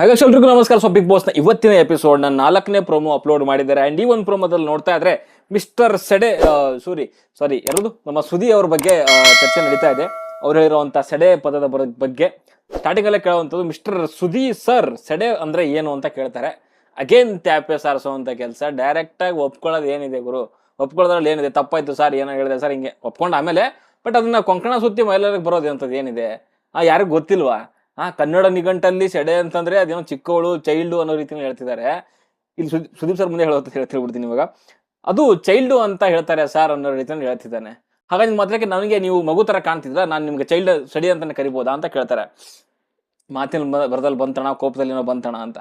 ಹಾಗಾಗಿ ಎಲ್ರಿಗೂ ನಮಸ್ಕಾರ. ಸೊ ಬಿಗ್ ಬಾಸ್ನ ಇವತ್ತಿನ ಎಪಿಸೋಡ್ನ ನಾಲ್ಕನೇ ಪ್ರೋಮೋ ಅಪ್ಲೋಡ್ ಮಾಡಿದ್ದಾರೆ. ಅಂಡ್ ಈ ಒಂದು ಪ್ರೋಮೋದಲ್ಲಿ ನೋಡ್ತಾ ಇದ್ರೆ ಮಿಸ್ಟರ್ ಸೆಡೆ ಸೂರಿ ಸಾರಿ ಯಾರದು? ನಮ್ಮ ಸುದಿ ಅವ್ರ ಬಗ್ಗೆ ಚರ್ಚೆ ನಡೀತಾ ಇದೆ. ಅವ್ರು ಹೇಳಿರುವಂಥ ಸೆಡೆ ಪದದ ಬಗ್ಗೆ ಸ್ಟಾರ್ಟಿಂಗ್ ಅಲ್ಲೇ ಕೇಳುವಂಥದ್ದು ಮಿಸ್ಟರ್ ಸುದಿ ಸರ್ ಸೆಡೆ ಅಂದ್ರೆ ಏನು ಅಂತ ಕೇಳ್ತಾರೆ. ಅಗೇನ್ ತ್ಯಾಪೆ ಸಾರಿಸುವಂತ ಕೆಲಸ. ಡೈರೆಕ್ಟ್ ಆಗಿ ಒಪ್ಕೊಳ್ಳೋದು ಏನಿದೆ ಗುರು? ಒಪ್ಕೊಳ್ಳೋದ್ರಲ್ಲಿ ಏನಿದೆ? ತಪ್ಪಾಯ್ತು ಸರ್ ಏನೋ ಹೇಳಿದೆ ಸರ್ ಹಿಂಗೆ ಒಪ್ಕೊಂಡು ಆಮೇಲೆ ಬಟ್ ಅದನ್ನ ಕೊಂಕಣ ಸುತ್ತಿ ಮಹಿಳೆಯರಿಗೆ ಬರೋದು ಅಂಥದ್ದು ಏನಿದೆ? ಆ, ಯಾರಿಗೂ ಗೊತ್ತಿಲ್ವಾ? ಆ ಕನ್ನಡ ನಿಘಂಟಲ್ಲಿ ಸೆಡೆ ಅಂತಂದ್ರೆ ಅದೇನೋ ಚಿಕ್ಕವಳು ಚೈಲ್ಡು ಅನ್ನೋ ರೀತಿಯಲ್ಲಿ ಹೇಳ್ತಿದ್ದಾರೆ. ಇಲ್ಲಿ ಸುದೀಪ್ ಸರ್ ಮುಂದೆ ಹೇಳೋದು ಹೇಳ್ತಿರ್ಬಿಡ್ತೀನಿ ಇವಾಗ. ಅದು ಚೈಲ್ಡು ಅಂತ ಹೇಳ್ತಾರೆ ಸರ್ ಅನ್ನೋ ರೀತಿಯಲ್ಲಿ ಹೇಳ್ತಿದ್ದಾನೆ. ಹಾಗಾಗಿ ಮಾತ್ರಕ್ಕೆ ನನಗೆ ನೀವು ಮಗು ತರ ಕಾಣ್ತಿದ್ರ? ನಾನು ನಿಮ್ಗೆ ಚೈಲ್ಡ್ ಸ್ಟಡಿ ಅಂತಾನೆ ಕರಿಬೋದಾ ಅಂತ ಕೇಳ್ತಾರೆ. ಮಾತಿನ ಬರದಲ್ಲಿ ಬಂತಣ, ಕೋಪದಲ್ಲಿ ಏನೋ ಬಂತಣ ಅಂತ.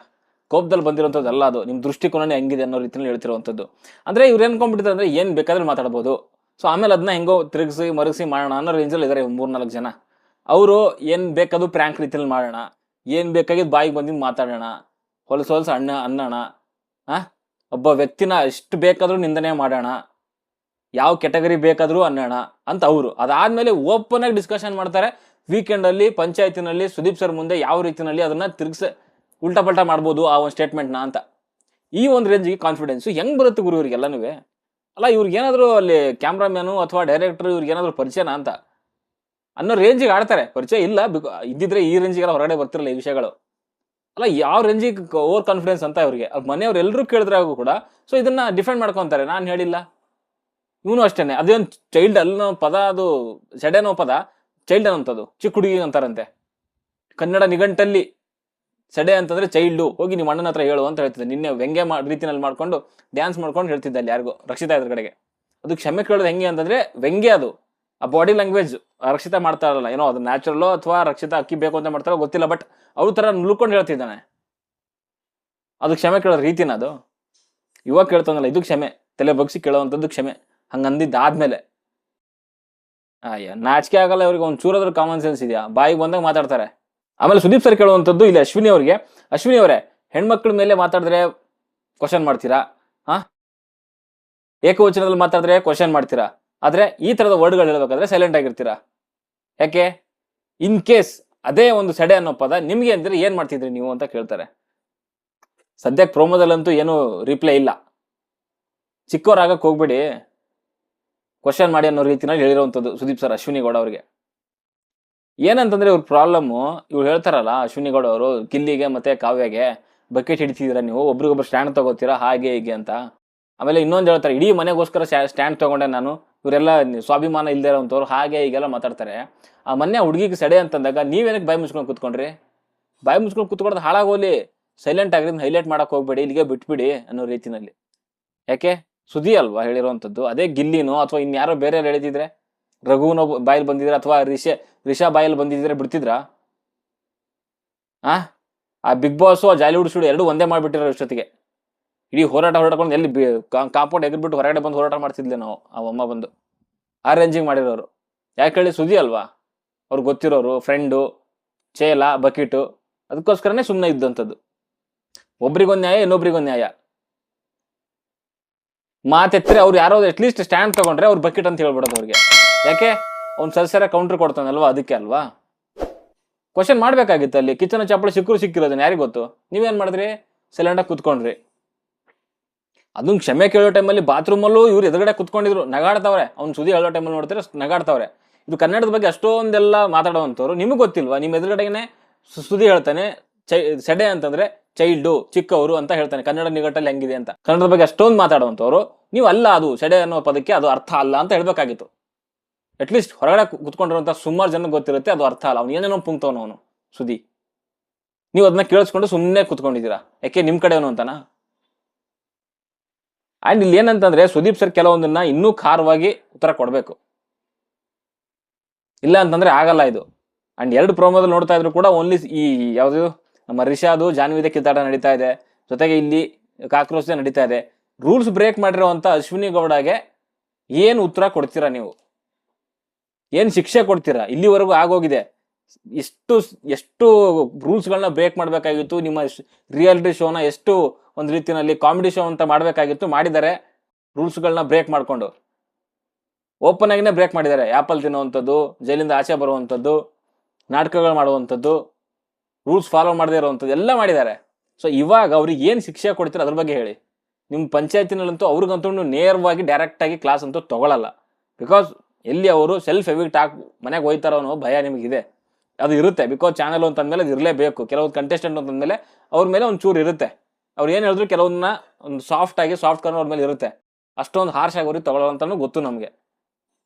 ಕೋಪದಲ್ಲಿ ಬಂದಿರುವಂಥದ್ದು ಅಲ್ಲ ಅದು. ನಿಮ್ಮ ದೃಷ್ಟಿಕೋನನೇ ಹೆಂಗಿದೆ ಅನ್ನೋ ರೀತಿಯಲ್ಲಿ ಹೇಳ್ತಿರುವಂಥದ್ದು ಅಂದ್ರೆ ಇವ್ರು ಏನ್ಕೊಂಡ್ಬಿಟ್ಟಿದ್ದಾರೆ ಅಂದ್ರೆ ಏನ್ ಬೇಕಾದ್ರೆ ಮಾತಾಡ್ಬೋದು. ಸೊ ಆಮೇಲೆ ಅದನ್ನ ಹೆಂಗೋ ತಿರುಗಿಸಿ, ಮರಗಿಸಿ ಮಾಡೋಣ ಅನ್ನೋ ರೇಂಜಲ್ಲಿ ಇದಾರೆ ಮೂರ್ನಾಲ್ಕು ಜನ. ಅವರು ಏನ್ ಬೇಕಾದ್ರೂ ಪ್ರ್ಯಾಂಕ್ ರೀತಿಯಲ್ಲಿ ಮಾಡೋಣ, ಏನ್ ಬೇಕಾಗಿದ್ದು ಬಾಯಿಗೆ ಬಂದಿದ್ದು ಮಾತಾಡೋಣ, ಹೊಲಸು ಹೊಲಸು ಅಣ್ಣ ಅನ್ನೋಣ, ಆ? ಒಬ್ಬ ವ್ಯಕ್ತಿನ ಎಷ್ಟು ಬೇಕಾದರೂ ನಿಂದನೆ ಮಾಡೋಣ, ಯಾವ ಕೆಟಗರಿ ಬೇಕಾದರೂ ಅನ್ನೋಣ ಅಂತ ಅವರು. ಅದಾದ್ಮೇಲೆ ಓಪನ್ ಆಗಿ ಡಿಸ್ಕಷನ್ ಮಾಡ್ತಾರೆ. ವೀಕೆಂಡ್ ಅಲ್ಲಿ, ಪಂಚಾಯತಿನಲ್ಲಿ, ಸುದೀಪ್ ಸರ್ ಮುಂದೆ ಯಾವ ರೀತಿನಲ್ಲಿ ಅದನ್ನ ತಿರ್ಗಿಸ ಉಲ್ಟಾ ಮಾಡ್ಬೋದು ಆ ಒಂದು ಸ್ಟೇಟ್ಮೆಂಟ್ನ ಅಂತ. ಈ ಒಂದು ರೇಂಜಿಗೆ ಕಾನ್ಫಿಡೆನ್ಸ್ ಹೆಂಗ್ ಬರುತ್ತೆ ಗುರು ಇವ್ರಿಗೆಲ್ಲನೂ ಅಲ್ಲ ಇವ್ರಿಗೇನಾದರೂ ಅಲ್ಲಿ ಕ್ಯಾಮ್ರಾಮ್ಯಾನು ಅಥವಾ ಡೈರೆಕ್ಟರ್ ಇವ್ರಿಗೆ ಏನಾದರೂ ಪರಿಚಯನ ಅಂತ? ಅನ್ನೋ ರೇಂಜಿಗೆ ಆಡ್ತಾರೆ. ಪರಿಚಯ ಇಲ್ಲ. ಬಿಕಾ, ಇದ್ದಿದ್ರೆ ಈ ರೇಂಜಿಗೆಲ್ಲ ಹೊರಗಡೆ ಬರ್ತಿರಲ್ಲ ಈ ವಿಷಯಗಳು. ಅಲ್ಲ, ಯಾವ ರೇಂಜಿಗೆ ಓವರ್ ಕಾನ್ಫಿಡೆನ್ಸ್ ಅಂತ ಅವ್ರಿಗೆ ಅವ್ರ ಮನೆಯವ್ರು ಎಲ್ಲರೂ ಕೇಳಿದ್ರಾಗೂ ಕೂಡ ಸೊ ಇದನ್ನ ಡಿಫೆಂಡ್ ಮಾಡ್ಕೊಂತಾರೆ. ನಾನು ಹೇಳಿಲ್ಲ. ಇವನು ಅಷ್ಟೇನೆ. ಅದೇನು ಚೈಲ್ಡ್ ಅನ್ನೋ ಪದ, ಅದು ಸೆಡೆನೋ ಪದ ಚೈಲ್ಡ್ ಅನ್ನೋಂಥದ್ದು. ಚಿಕ್ಕ ಹುಡುಗಿ ಅಂತಾರಂತೆ. ಕನ್ನಡ ನಿಘಂಟಲ್ಲಿ ಸಡೆ ಅಂತಂದ್ರೆ ಚೈಲ್ಡು ಹೋಗಿ ನಿಮ್ಮ ಅಣ್ಣನ ಹತ್ರ ಹೇಳು ಅಂತ ಹೇಳ್ತಿದ್ದೆ. ನಿನ್ನೆ ವ್ಯಂಗ್ಯ ಮಾ, ರೀತಿನಲ್ಲಿ ಮಾಡ್ಕೊಂಡು ಡ್ಯಾನ್ಸ್ ಮಾಡ್ಕೊಂಡು ಹೇಳ್ತಿದ್ದೆ ಅಲ್ಲಿ ಯಾರಿಗೂ, ರಕ್ಷಿತಾ ಇದ್ರ ಕಡೆಗೆ. ಅದು ಕ್ಷಮೆ ಕೇಳೋದು ಹೆಂಗೆ ಅಂತಂದ್ರೆ ವ್ಯಂಗ್ಯ ಅದು. ಆ ಬಾಡಿ ಲ್ಯಾಂಗ್ವೇಜ್ ರಕ್ಷಿತಾ ಮಾಡ್ತಾ ಇರಲ್ಲ. ಏನೋ ಅದು ನ್ಯಾಚುರಲ್ಲೋ ಅಥವಾ ರಕ್ಷಿತಾ ಅಕ್ಕಿ ಬೇಕು ಅಂತ ಮಾಡ್ತಾರೋ ಗೊತ್ತಿಲ್ಲ ಬಟ್ ಅವ್ರ ತರ ನುಲ್ಕೊಂಡು ಹೇಳ್ತಿದ್ದಾನೆ. ಅದು ಕ್ಷಮೆ ಕೇಳೋ ರೀತಿನ ಅದು. ಇವಾಗ ಕೇಳ್ತಾನಲ್ಲ, ಇದು ಕ್ಷಮೆ. ತಲೆ ಬಗ್ಸಿ ಕೇಳೋವಂಥದ್ದು ಕ್ಷಮೆ. ಹಂಗಂದಿದ್ದಾದ್ಮೇಲೆ ಅಯ್ಯ, ನಾಚಿಕೆ ಆಗಲ್ಲ ಅವ್ರಿಗೆ ಒಂದು ಚೂರಾದ್ರೂ ಕಾಮನ್ ಸೆನ್ಸ್ ಇದೆಯಾ? ಬಾಯಿಗೆ ಬಂದಾಗ ಮಾತಾಡ್ತಾರೆ. ಆಮೇಲೆ ಸುದೀಪ್ ಸರ್ ಕೇಳುವಂಥದ್ದು ಇಲ್ಲಿ ಅಶ್ವಿನಿ ಅವರಿಗೆ. ಅಶ್ವಿನಿ ಅವರೇ, ಹೆಣ್ಮಕ್ಳ ಮೇಲೆ ಮಾತಾಡಿದ್ರೆ ಕ್ವಶನ್ ಮಾಡ್ತೀರಾ? ಹಾ ಏಕವಚನದಲ್ಲಿ ಮಾತಾಡಿದ್ರೆ ಕ್ವಶನ್ ಮಾಡ್ತೀರಾ? ಆದ್ರೆ ಈ ಥರದ ವರ್ಡ್ಗಳು ಹೇಳ್ಬೇಕಾದ್ರೆ ಸೈಲೆಂಟ್ ಆಗಿರ್ತೀರಾ? ಯಾಕೆ? ಇನ್ ಕೇಸ್ ಅದೇ ಒಂದು ಸಡೆ ಅನ್ನೋ ಪದ ನಿಮಗೆ ಅಂದರೆ ಏನು ಮಾಡ್ತಿದ್ರಿ ನೀವು ಅಂತ ಕೇಳ್ತಾರೆ. ಸದ್ಯಕ್ಕೆ ಪ್ರೋಮೋದಲ್ಲಂತೂ ಏನು ರಿಪ್ಲೈ ಇಲ್ಲ. ಚಿಕ್ಕವರಾಗಕ್ಕೆ ಹೋಗ್ಬೇಡಿ. ಕ್ವಶನ್ ಮಾಡಿ ಅನ್ನೋ ರೀತಿನಲ್ಲಿ ಹೇಳಿರೋವಂಥದ್ದು ಸುದೀಪ್ ಸರ್ ಅಶ್ವಿನಿ ಗೌಡ ಅವರಿಗೆ. ಏನಂತಂದ್ರೆ ಇವ್ರ ಪ್ರಾಬ್ಲಮ್ಮು ಇವ್ರು ಹೇಳ್ತಾರಲ್ಲ ಅಶ್ವಿನಿ ಗೌಡ ಅವರು ಕಿಲ್ಲಿಗೆ ಮತ್ತೆ ಕಾವ್ಯಗೆ ಬಕೆಟ್ ಹಿಡಿತಿದ್ದೀರಾ ನೀವು? ಒಬ್ರಿಗೊಬ್ರು ಸ್ಟ್ಯಾಂಡ್ ತಗೋತೀರಾ? ಹಾಗೆ ಹೀಗೆ ಅಂತ. ಆಮೇಲೆ ಇನ್ನೊಂದು ಹೇಳ್ತಾರೆ, ಇಡೀ ಮನೆಗೋಸ್ಕರ ಸ್ಟ್ಯಾಂಡ್ ತಗೊಂಡೆ ನಾನು. ಇವರೆಲ್ಲ ಸ್ವಾಭಿಮಾನ ಇಲ್ಲದೆ ಇರೋಂಥವ್ರು ಹಾಗೆ ಈಗೆಲ್ಲ ಮಾತಾಡ್ತಾರೆ. ಆ ಮೊನ್ನೆ ಹುಡುಗಿಗೆ ಸಡೆ ಅಂತಂದಾಗ ನೀವೇನಕ್ಕೆ ಬಾಯಿ ಮುಚ್ಕೊಂಡು ಕೂತ್ಕೊಂಡ್ರಿ? ಬಾಯಿ ಮುಚ್ಕೊಂಡು ಕೂತ್ಕೊಡೋದು ಹಾಳಾಗೋಲಿ? ಸೈಲೆಂಟ್ ಆಗಿರೋದು ಹೈಲೈಟ್ ಮಾಡೋಕೆ ಹೋಗ್ಬೇಡಿ, ಇಲ್ಲಿಗೆ ಬಿಟ್ಬಿಡಿ ಅನ್ನೋ ರೀತಿನಲ್ಲಿ. ಯಾಕೆ? ಸುದ್ದಿ ಅಲ್ವಾ ಹೇಳಿರುವಂಥದ್ದು ಅದೇ ಗಿಲ್ಲಿನೋ ಅಥವಾ ಇನ್ಯಾರೋ ಬೇರೆ ಹೇಳಿದ್ರೆ ರಘುನೋ ಬಾಯಲ್ಲಿ ಬಂದಿದ್ರೆ ಅಥವಾ ರಿಷೆ, ರಿಷಾ ಬಾಯಲ್ಲಿ ಬಂದಿದ್ರೆ ಬಿಡ್ತಿದ್ರ? ಆ? ಆ ಬಿಗ್ ಬಾಸು ಜಾಲಿವುಡ್ ಸ್ಟುಡಿಯೋ ಎರಡು ಒಂದೇ ಮಾಡಿಬಿಟ್ಟಿರೋ ಇಷ್ಟೊತ್ತಿಗೆ. ಇಡೀ ಹೋರಾಟ ಹೊರಡ್ಕೊಂಡು ಎಲ್ಲಿ ಕಾಂಪೌಂಡ್ ಎಗ್ರಿಬಿಟ್ಟು ಹೊರಗಡೆ ಬಂದು ಹೋರಾಟ ಮಾಡ್ತಿದ್ವಿ ನಾವು, ಆ ಅಮ್ಮ ಬಂದು. ಅರೇಂಜಿಂಗ್ ರೇಂಜಿಗೆ ಮಾಡಿರೋರು. ಯಾಕೆ ಹೇಳಿ ಸುದ್ದಿ ಅಲ್ವಾ? ಅವ್ರು ಗೊತ್ತಿರೋರು ಫ್ರೆಂಡು ಚೇಲ, ಬಕೀಟು, ಅದಕ್ಕೋಸ್ಕರನೇ ಸುಮ್ಮನೆ ಇದ್ದಂಥದ್ದು. ಒಬ್ರಿಗೊಂದು ನ್ಯಾಯ, ಇನ್ನೊಬ್ರಿಗೊಂದು ನ್ಯಾಯ. ಮಾತೆತ್ತರೆ ಅವ್ರು ಯಾರೋ ಅಟ್ಲೀಸ್ಟ್ ಸ್ಟ್ಯಾಂಡ್ ತಗೊಂಡ್ರೆ ಅವ್ರು ಬಕೆಟ್ ಅಂತ ಹೇಳ್ಬಿಡೋದು ಅವ್ರಿಗೆ. ಯಾಕೆ? ಅವ್ನು ಸದಸ್ಯರ ಕೌಂಟ್ರ್ ಕೊಡ್ತಾನಲ್ವಾ ಅದಕ್ಕೆ ಅಲ್ವಾ? ಕ್ವಶನ್ ಮಾಡ್ಬೇಕಾಗಿತ್ತು ಅಲ್ಲಿ. ಕಿಚನ್ ಚಪ್ಪಳ ಸಿಕ್ಕರು ಸಿಕ್ಕಿರೋದನ್ನ ಯಾರಿಗೆ ಗೊತ್ತು? ನೀವೇನ್ ಮಾಡಿದ್ರಿ? ಸೈಲೆಂಟಾಗಿ ಕುತ್ಕೊಂಡ್ರಿ. ಅದನ್ನ ಕ್ಷಮೆ ಕೇಳೋ ಟೈಮಲ್ಲಿ ಬಾತ್ರೂಮಲ್ಲೂ ಇವ್ರು ಎದುರುಗಡೆ ಕುತ್ಕೊಂಡಿದ್ರು. ನಗಾಡ್ತಾವ್ರೆ. ಅವ್ನು ಸುದ್ದಿ ಹೇಳೋ ಟೈಮಲ್ಲಿ ನೋಡ್ತಾರೆ ನಗಾಡ್ತಾವ್ರೆ. ಇದು ಕನ್ನಡದ ಬಗ್ಗೆ ಅಷ್ಟೊಂದೆಲ್ಲ ಮಾತಾಡುವಂಥವ್ರು. ನಿಮಗೆ ಗೊತ್ತಿಲ್ವಾ? ನಿಮ್ಮ ಎದುರುಗಡೆಗೆ ಸುದಿ ಹೇಳ್ತಾನೆ, ಚೈ ಸೆಡೆ ಅಂತಂದ್ರೆ ಚೈಲ್ಡು, ಚಿಕ್ಕವರು ಅಂತ ಹೇಳ್ತಾನೆ. ಕನ್ನಡ ನಿಘಟ್ಟಲ್ಲಿ ಹೆಂಗಿದೆ ಅಂತ. ಕನ್ನಡದ ಬಗ್ಗೆ ಅಷ್ಟೊಂದು ಮಾತಾಡುವಂಥವ್ರು. ನೀವು ಅಲ್ಲ ಅದು, ಸೆಡೆ ಅನ್ನೋ ಪದಕ್ಕೆ ಅದು ಅರ್ಥ ಅಲ್ಲ ಅಂತ ಹೇಳ್ಬೇಕಾಗಿತ್ತು. ಅಟ್ಲೀಸ್ಟ್ ಹೊರಗಡೆ ಕುತ್ಕೊಂಡಿರುವಂಥ ಸುಮಾರು ಜನ ಗೊತ್ತಿರುತ್ತೆ ಅದು ಅರ್ಥ ಅಲ್ಲ. ಅವ್ನು ಏನೇನೋ ಪುಂಕ್ತವನು ಅವನು ಸುದಿ ನೀವು ಅದನ್ನ ಕೇಳಿಸ್ಕೊಂಡು ಸುಮ್ಮನೆ ಕುತ್ಕೊಂಡಿದ್ದೀರಾ? ಯಾಕೆ ನಿಮ್ ಕಡೆಯವನು ಅಂತಾನ? ಅಂಡ್ ಇಲ್ಲಿ ಏನಂತಂದ್ರೆ ಸುದೀಪ್ ಸರ್ ಕೆಲವೊಂದನ್ನ ಇನ್ನೂ ಖಾರವಾಗಿ ಉತ್ತರ ಕೊಡಬೇಕು. ಇಲ್ಲ ಅಂತಂದ್ರೆ ಆಗಲ್ಲ ಇದು. ಅಂಡ್ ಎರಡು ಪ್ರೋಮೋದಲ್ಲಿ ನೋಡ್ತಾ ಇದ್ರು ಕೂಡ ಓನ್ಲಿ ಈ ಯಾವುದು ನಮ್ಮ ರಿಷಾದು, ಜಾನ್ವಿದ ಕಿತ್ತಾಟ ನಡೀತಾ ಇದೆ. ಜೊತೆಗೆ ಇಲ್ಲಿ ಕಾಕ್ರೋಚ್ ನಡೀತಾ ಇದೆ. ರೂಲ್ಸ್ ಬ್ರೇಕ್ ಮಾಡಿರುವಂಥ ಅಶ್ವಿನಿ ಗೌಡಗೆ ಏನು ಉತ್ತರ ಕೊಡ್ತೀರಾ ನೀವು? ಏನು ಶಿಕ್ಷೆ ಕೊಡ್ತೀರಾ? ಇಲ್ಲಿವರೆಗೂ ಆಗೋಗಿದೆ. ಎಷ್ಟು ಎಷ್ಟು ರೂಲ್ಸ್ಗಳನ್ನ ಬ್ರೇಕ್ ಮಾಡಬೇಕಾಗಿತ್ತು, ನಿಮ್ಮ ರಿಯಾಲಿಟಿ ಶೋನ ಎಷ್ಟು ಒಂದು ರೀತಿಯಲ್ಲಿ ಕಾಮಿಡಿ ಶೋ ಅಂತ ಮಾಡಬೇಕಾಗಿತ್ತು ಮಾಡಿದ್ದಾರೆ ರೂಲ್ಸ್ಗಳನ್ನ ಬ್ರೇಕ್ ಮಾಡಿಕೊಂಡು. ಓಪನ್ ಆಗಿನೇ ಬ್ರೇಕ್ ಮಾಡಿದ್ದಾರೆ. ಆ್ಯಪಲ್ ತಿನ್ನುವಂಥದ್ದು, ಜೈಲಿಂದ ಆಚೆ ಬರುವಂಥದ್ದು, ನಾಟಕಗಳು ಮಾಡುವಂಥದ್ದು ರೂಲ್ಸ್ ಫಾಲೋ ಮಾಡದೇ ಇರುವಂಥದ್ದು, ಎಲ್ಲ ಮಾಡಿದ್ದಾರೆ. ಸೊ ಇವಾಗ ಅವ್ರಿಗೆ ಏನು ಶಿಕ್ಷೆ ಕೊಡ್ತೀರ ಅದ್ರ ಬಗ್ಗೆ ಹೇಳಿ. ನಿಮ್ಮ ಪಂಚಾಯತಿನಲ್ಲಂತೂ ಅವ್ರಿಗಂತೂ ನೇರವಾಗಿ ಡೈರೆಕ್ಟಾಗಿ ಕ್ಲಾಸ್ ಅಂತೂ ತೊಗೊಳಲ್ಲ. ಬಿಕಾಸ್ ಎಲ್ಲಿ ಅವರು ಸೆಲ್ಫ್ ಎವಿಕ್ಟ್ ಹಾಕಿ ಮನೆಗೆ ಹೋಯ್ತಾರೋ ಅನ್ನೋ ಭಯ ನಿಮಗಿದೆ. ಅದು ಇರುತ್ತೆ. ಬಿಕಾಸ್ ಚಾನಲ್ ಅಂತಂದಮೇಲೆ ಅದು ಇರಲೇಬೇಕು. ಕೆಲವೊಂದು ಕಂಟೆಸ್ಟೆಂಟ್ ಅಂತಂದಮೇಲೆ ಅವ್ರ ಮೇಲೆ ಒಂದು ಚೂರು ಇರುತ್ತೆ. ಅವ್ರು ಏನು ಹೇಳಿದ್ರು ಕೆಲವೊಂದನ್ನ ಒಂದು ಸಾಫ್ಟ್ ಆಗಿ ಸಾಫ್ಟ್ ಕಾರ್ನರ್ ಅವ್ರ ಮೇಲೆ ಇರುತ್ತೆ. ಅಷ್ಟೊಂದು ಹಾರ್ಶ್ ಆಗಿ ಅವ್ರಿಗೆ ತಗೊಳ್ಳೋಂತನೂ ಗೊತ್ತು ನಮಗೆ.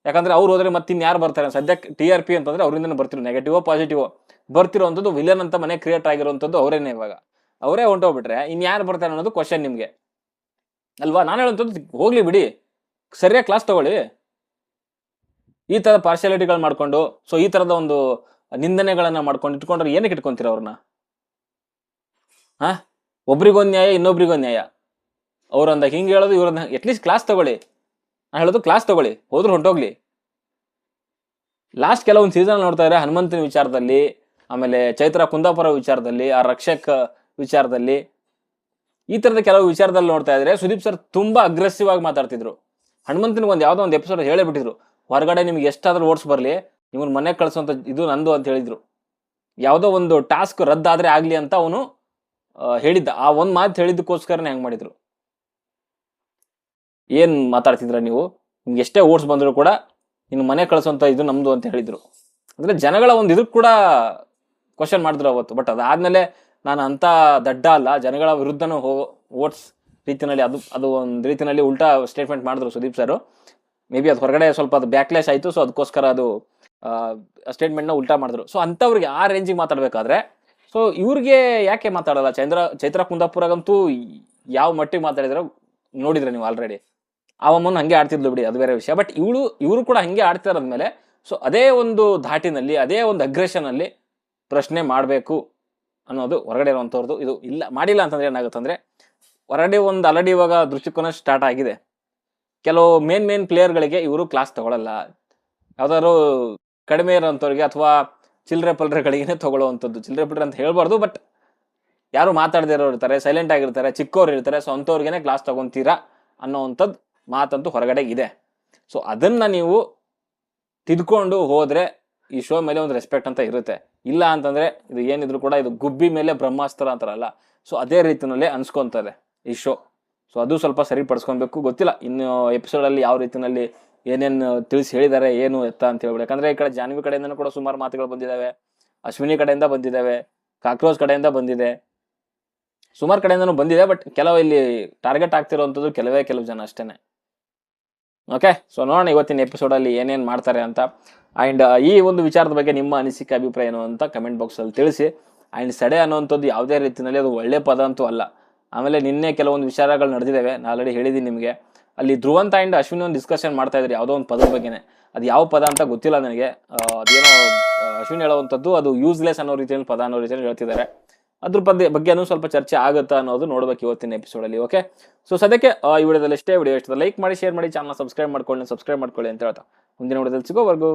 ಯಾಕಂದ್ರೆ ಅವ್ರು ಹೋದ್ರೆ ಮತ್ತೆ ಇನ್ಯಾರು ಬರ್ತಾರೆ? ಸದ್ಯಕ್ಕೆ ಟಿ ಆರ್ ಪಿ ಅಂತಂದ್ರೆ ಅವರಿಂದ ಬರ್ತಿರೋ ನೆಗೆಟಿವೋ ಪಾಸಿಟಿವ್ ಬರ್ತಿರೋವಂಥದ್ದು ವಿಲನ್ ಅಂತ ಮನೆ ಕ್ರಿಯೇಟ್ ಆಗಿರುವಂಥದ್ದು ಅವರೇನೆ ಇವಾಗ. ಅವರೇ ಹೊಂಟೋಗ್ಬಿಟ್ರೆ ಇನ್ಯಾರು ಬರ್ತಾರೆ ಅನ್ನೋದು ಕ್ವಶನ್ ನಿಮಗೆ. ಅಲ್ವಾ? ನಾನು ಹೇಳುವಂಥದ್ದು ಹೋಗ್ಲಿ ಬಿಡಿ. ಸರಿಯಾಗಿ ಕ್ಲಾಸ್ ತಗೊಳ್ಳಿ. ಈ ಥರ ಪಾರ್ಶಾಲಿಟಿಗಳು ಮಾಡಿಕೊಂಡು ಸೊ ಈ ಥರದ ಒಂದು ನಿಂದನೆಗಳನ್ನು ಮಾಡ್ಕೊಂಡು ಇಟ್ಕೊಂಡ್ರೆ ಏನಕ್ಕೆ ಇಟ್ಕೊಂತೀರ ಅವ್ರನ್ನ ಹಾ? ಒಬ್ರಿಗೊಂದು ನ್ಯಾಯ, ಇನ್ನೊಬ್ರಿಗೊಂದು ನ್ಯಾಯ. ಅವ್ರಂದ ಹಿಂಗೆ ಹೇಳೋದು ಇವ್ರನ್ನ ಅಟ್ಲೀಸ್ಟ್ ಕ್ಲಾಸ್ ತಗೊಳ್ಳಿ. ನಾನು ಹೇಳೋದು ಕ್ಲಾಸ್ ತಗೊಳ್ಳಿ. ಹೋದ್ರು ಹೊಂಟೋಗ್ಲಿ. ಲಾಸ್ಟ್ ಕೆಲವೊಂದು ಸೀಸನ್ ನೋಡ್ತಾ ಇದ್ರೆ ಹನುಮಂತನ ವಿಚಾರದಲ್ಲಿ, ಆಮೇಲೆ ಚೈತ್ರ ಕುಂದಾಪುರ ವಿಚಾರದಲ್ಲಿ, ಆ ರಕ್ಷಕ ವಿಚಾರದಲ್ಲಿ, ಈ ತರದ ಕೆಲವು ವಿಚಾರದಲ್ಲಿ ನೋಡ್ತಾ ಇದ್ರೆ ಸುದೀಪ್ ಸರ್ ತುಂಬಾ ಅಗ್ರೆಸಿವ್ ಆಗಿ ಮಾತಾಡ್ತಿದ್ರು. ಹನುಮಂತನಿಗೆ ಒಂದು ಯಾವ್ದೋ ಒಂದು ಎಪಿಸೋಡ್ ಹೇಳೇ ಬಿಟ್ಟಿದ್ರು. ಹೊರಗಡೆ ನಿಮ್ಗೆ ಎಷ್ಟಾದ್ರೂ ಓಟ್ಸ್ ಬರಲಿ ನಿಮ್ಮನ್ನ ಮನೆಗೆ ಕಳ್ಸೋಂಥ ಇದು ನಂದು ಅಂತ ಹೇಳಿದ್ರು. ಯಾವುದೋ ಒಂದು ಟಾಸ್ಕ್ ರದ್ದಾದರೆ ಆಗಲಿ ಅಂತ ಅವನು ಹೇಳಿದ್ದ. ಆ ಒಂದು ಮಾತು ಹೇಳಿದ್ದಕ್ಕೋಸ್ಕರನೇ ಹೆಂಗ್ ಮಾಡಿದ್ರು. ಏನ್ ಮಾತಾಡ್ತಿದ್ರ ನೀವು? ನಿಮ್ಗೆ ಎಷ್ಟೇ ಓಟ್ಸ್ ಬಂದ್ರು ಕೂಡ ಇನ್ನು ಮನೆ ಕಳಿಸುವಂತ ಇದು ನಮ್ದು ಅಂತ ಹೇಳಿದ್ರು. ಅಂದ್ರೆ ಜನಗಳ ಒಂದು ಇದಕ್ಕೆ ಕೂಡ ಕ್ವಶನ್ ಮಾಡಿದ್ರು ಅವತ್ತು. ಬಟ್ ಅದಾದ್ಮೇಲೆ ನಾನು ಅಂತ ದಡ್ಡ ಅಲ್ಲ, ಜನಗಳ ವಿರುದ್ಧನೂ ಹೋ, ಓಟ್ಸ್ ರೀತಿನಲ್ಲಿ ಅದು ಅದು ಒಂದು ರೀತಿನಲ್ಲಿ ಉಲ್ಟಾ ಸ್ಟೇಟ್ಮೆಂಟ್ ಮಾಡಿದ್ರು ಸುದೀಪ್ ಸರ್. ಮೇ ಬಿ ಅದು ಹೊರಗಡೆ ಸ್ವಲ್ಪ ಅದು ಬ್ಯಾಕ್ಲೇಶ್ ಆಯಿತು ಸೊ ಅದಕ್ಕೋಸ್ಕರ ಅದು ಸ್ಟೇಟ್ಮೆಂಟ್ನ ಉಲ್ಟಾ ಮಾಡಿದ್ರು. ಸೊ ಅಂಥವ್ರಿಗೆ ಆ ರೇಂಜಿಗೆ ಮಾತಾಡಬೇಕಾದ್ರೆ ಸೊ ಇವ್ರಿಗೆ ಯಾಕೆ ಮಾತಾಡಲ್ಲ? ಚಂದ್ರ, ಚೈತ್ರ ಕುಂದಾಪುರಗಂತೂ ಯಾವ ಮಟ್ಟಿಗೆ ಮಾತಾಡಿದ್ರೆ ನೋಡಿದ್ರೆ ನೀವು ಆಲ್ರೆಡಿ ಅವಮ್ಮನ ಹಂಗೆ ಆಡ್ತಿದ್ಲು ಬಿಡಿ, ಅದು ಬೇರೆ ವಿಷಯ. ಬಟ್ ಇವಳು, ಇವರು ಕೂಡ ಹಂಗೆ ಆಡ್ತಿರೋದ್ಮೇಲೆ ಸೊ ಅದೇ ಒಂದು ಧಾಟಿನಲ್ಲಿ, ಅದೇ ಒಂದು ಅಗ್ರೆಷನ್ ಅಲ್ಲಿ ಪ್ರಶ್ನೆ ಮಾಡಬೇಕು ಅನ್ನೋದು ಹೊರಗಡೆ ಇರುವಂಥವ್ರದ್ದು ಇದು ಇಲ್ಲ, ಮಾಡಿಲ್ಲ ಅಂತಂದ್ರೆ ಏನಾಗುತ್ತಂದ್ರೆ, ಹೊರಗಡೆ ಒಂದು ಆಲ್ರೆಡಿ ಇವಾಗ ದೃಷ್ಟಿಕೋನ ಸ್ಟಾರ್ಟ್ ಆಗಿದೆ. ಕೆಲವು ಮೇನ್ ಮೇನ್ ಪ್ಲೇಯರ್ಗಳಿಗೆ ಇವರು ಕ್ಲಾಸ್ ತಗೊಳ್ಳಲ್ಲ ಯಾವ್ದಾದ್ರು ಕಡಿಮೆ ಇರೋಂಥವ್ರಿಗೆ ಅಥವಾ ಚಿಲ್ಲರೆ ಪಲ್ರೆಗಳಿಗೇನೆ ತಗೊಳ್ಳುವಂಥದ್ದು ಚಿಲ್ಲರೆ ಪಲ್ರೆ ಅಂತ ಹೇಳ್ಬಾರ್ದು ಬಟ್ ಯಾರು ಮಾತಾಡದೇ ಇರೋರು ಇರ್ತಾರೆ ಸೈಲೆಂಟ್ ಆಗಿರ್ತಾರೆ ಚಿಕ್ಕವ್ರು ಇರ್ತಾರೆ ಸೊ ಅಂಥವ್ರಿಗೇನೆ ಕ್ಲಾಸ್ ತಗೊಂತೀರಾ ಅನ್ನೋವಂಥದ್ದು ಮಾತಂತೂ ಹೊರಗಡೆ ಇದೆ. ಸೊ ಅದನ್ನು ನೀವು ತಿದ್ಕೊಂಡು ಹೋದರೆ ಈ ಶೋ ಮೇಲೆ ಒಂದು ರೆಸ್ಪೆಕ್ಟ್ ಅಂತ ಇರುತ್ತೆ. ಇಲ್ಲ ಅಂತಂದರೆ ಇದು ಏನಿದ್ರು ಕೂಡ ಇದು ಗುಬ್ಬಿ ಮೇಲೆ ಬ್ರಹ್ಮಾಸ್ತ್ರ ಅಂತಾರಲ್ಲ ಸೊ ಅದೇ ರೀತಿನಲ್ಲೇ ಅನ್ಸ್ಕೊತದೆ ಈ ಶೋ ಸೊ ಅದು ಸ್ವಲ್ಪ ಸರಿಪಡಿಸ್ಕೊಬೇಕು ಗೊತ್ತಿಲ್ಲ, ಇನ್ನು ಎಪಿಸೋಡಲ್ಲಿ ಯಾವ ರೀತಿನಲ್ಲಿ ಏನೇನು ತಿಳಿಸಿ ಹೇಳಿದ್ದಾರೆ ಏನು ಎತ್ತ ಅಂತ ಹೇಳ್ಬಿಟ್ಟು ಯಾಕಂದ್ರೆ ಈ ಕಡೆ ಜಾನ್ವಿ ಕಡೆಯಿಂದನೂ ಕೂಡ ಸುಮಾರು ಮಾತುಗಳು ಬಂದಿದ್ದಾವೆ ಅಶ್ವಿನಿ ಕಡೆಯಿಂದ ಬಂದಿದ್ದಾವೆ ಕಾಕ್ರೋಚ್ ಕಡೆಯಿಂದ ಬಂದಿದೆ. ಸುಮಾರು ಕಡೆಯಿಂದನೂ ಬಂದಿದೆ, ಬಟ್ ಕೆಲವು ಇಲ್ಲಿ ಟಾರ್ಗೆಟ್ ಆಗ್ತಿರೋವಂಥದ್ದು ಕೆಲವೇ ಕೆಲವು ಜನ ಅಷ್ಟೇನೆ. ಓಕೆ, ಸೊ ನೋಡೋಣ ಇವತ್ತಿನ ಎಪಿಸೋಡಲ್ಲಿ ಏನೇನು ಮಾಡ್ತಾರೆ ಅಂತ. ಆ್ಯಂಡ್ ಈ ಒಂದು ವಿಚಾರದ ಬಗ್ಗೆ ನಿಮ್ಮ ಅನಿಸಿಕೆ, ಅಭಿಪ್ರಾಯ ಏನು ಅಂತ ಕಮೆಂಟ್ ಬಾಕ್ಸಲ್ಲಿ ತಿಳಿಸಿ. ಆ್ಯಂಡ್ ಸಡೆ ಅನ್ನುವಂಥದ್ದು ಯಾವುದೇ ರೀತಿಯಲ್ಲಿ ಅದು ಒಳ್ಳೆ ಪದ ಅಂತೂ ಅಲ್ಲ. ಆಮೇಲೆ ನಿನ್ನೆ ಕೆಲವೊಂದು ವಿಚಾರಗಳು ನಡೆದಿದ್ದಾವೆ. ನಾನು ಆಲ್ರೆಡಿ ಹೇಳಿದ್ದೀನಿ ನಿಮಗೆ. ಅಲ್ಲಿ ಧ್ರುವಂತ ಆ್ಯಂಡ್ ಅಶ್ವಿನಿ ಒಂದು ಡಿಸ್ಕಷನ್ ಮಾಡ್ತಾ ಇದ್ರು, ಯಾವುದೋ ಒಂದು ಪದದ ಬಗ್ಗೆನೇ. ಅದು ಯಾವ ಪದ ಅಂತ ಗೊತ್ತಿಲ್ಲ ನನಗೆ. ಅದೇನೋ ಅಶ್ವಿನ್ ಹೇಳುವಂಥದ್ದು, ಅದು ಯೂಸ್ಲೆಸ್ ಅನ್ನೋ ರೀತಿಯಲ್ಲಿ ಪದ ಅನ್ನೋ ರೀತಿಯಲ್ಲಿ ಹೇಳ್ತಿದ್ದಾರೆ. ಅದ್ರ ಬಗ್ಗೆ ಬಗ್ಗೆನೂ ಸ್ವಲ್ಪ ಚರ್ಚೆ ಆಗುತ್ತಾ ಅನ್ನೋದು ನೋಡ್ಬೇಕು ಇವತ್ತಿನ ಎಪಿಸೋಡಲ್ಲಿ ಓಕೆ ಸೊ ಸದ್ಯಕ್ಕೆ ಈ ವಿಡಿಯೋದಲ್ಲಿ ಎಷ್ಟೇ ವಿಡಿಯೋ ಇಷ್ಟದ ಲೈಕ್ ಮಾಡಿ ಶೇರ್ ಮಾಡಿ ಚಾನಲ್ ಸಬ್ಸ್ಕ್ರೈಬ್ ಮಾಡ್ಕೊಳ್ಳಿ ಸಬ್ಸ್ಕ್ರೈಬ್ ಮಾಡ್ಕೊಳ್ಳಿ ಅಂತ ಹೇಳ್ತಾ. ಮುಂದಿನ ವಿಡಿಯೋದಲ್ಲಿ ಸಿಗೋವರೆಗೂ.